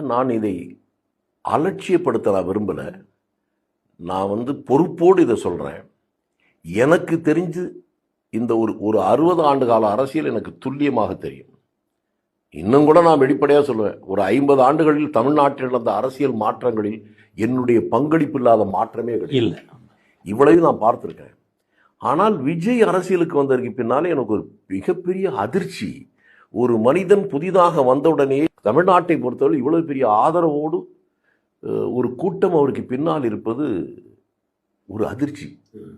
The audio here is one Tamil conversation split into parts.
நான் இதை அலட்சியப்படுத்த நான் விரும்பலை. நான் வந்து பொறுப்போடு இதை சொல்கிறேன் எனக்கு தெரிஞ்சு இந்த ஒரு ஒரு அறுபது ஆண்டு கால அரசியல் எனக்கு துல்லியமாக தெரியும். இன்னும் கூட நான் வெளிப்படையாக சொல்லுவேன். ஒரு ஐம்பது ஆண்டுகளில் தமிழ்நாட்டில் நடந்த அரசியல் மாற்றங்களில் என்னுடைய பங்களிப்பு இல்லாத மாற்றமே கிடையாது. இல்லை. இவ்வளவு நான் பார்த்துருக்கேன். ஆனால் விஜய் அரசியலுக்கு வந்ததற்கு பின்னாலே எனக்கு ஒரு மிகப்பெரிய அதிர்ச்சி. ஒரு மனிதன் புதிதாக வந்தவுடனே தமிழ்நாட்டை பொறுத்தவரை இவ்வளவு பெரிய ஆதரவோடு ஒரு கூட்டம் அவருக்கு பின்னால் இருப்பது ஒரு அதிர்ச்சி.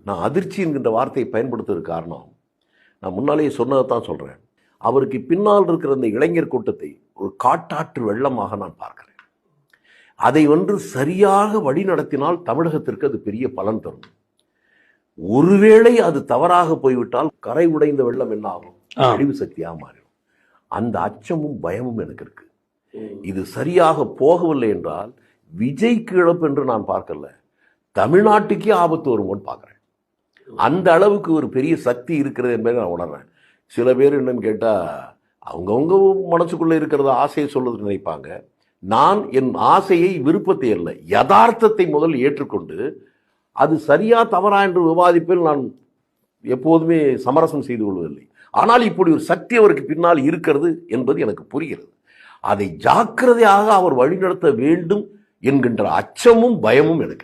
நான் அதிர்ச்சி என்கின்ற வார்த்தையை பயன்படுத்துவதற்கு காரணம். நான் முன்னாலேயே சொன்னதை தான் சொல்கிறேன் அவருக்கு பின்னால் இருக்கிற அந்த இளைஞர் கூட்டத்தை ஒரு காட்டாற்று வெள்ளமாக நான் பார்க்கிறேன். அதை ஒன்று சரியாக வழி நடத்தினால் தமிழகத்திற்கு அது பெரிய பலன் தரும். ஒருவேளை அது தவறாக போய்விட்டால் கரை உடைந்த வெள்ளம் என்ன ஆகும். அழிவு சக்தியாக மாறிடும் அந்த அச்சமும் பயமும் எனக்கு இருக்கு. இது சரியாக போகவில்லை என்றால் விஜய்க்கு இழப்பு என்று நான் பார்க்கல. தமிழ்நாட்டுக்கே ஆபத்து வருமோன்னு பார்க்குறேன். அந்த அளவுக்கு ஒரு பெரிய சக்தி இருக்கிறது என்பதை நான் உணர்றேன். சில பேர் என்னன்னு கேட்டால் அவங்கவுங்க மனசுக்குள்ளே இருக்கிறத ஆசையை சொல்லுறது நினைப்பாங்க. நான் என் ஆசையை விருப்பத்தை அல்ல யதார்த்தத்தை முதல் ஏற்றுக்கொண்டு அது சரியா தவறா என்று விவாதிப்பில் நான் எப்போதுமே சமரசம் செய்து கொள்வதில்லை. ஆனால் இப்படி ஒரு சக்தி அவருக்கு பின்னால் இருக்கிறது என்பது எனக்கு புரிகிறது. அதை ஜாக்கிரதையாக அவர் வழிநடத்த வேண்டும் என்கின்ற அச்சமும் பயமும் எனக்கு.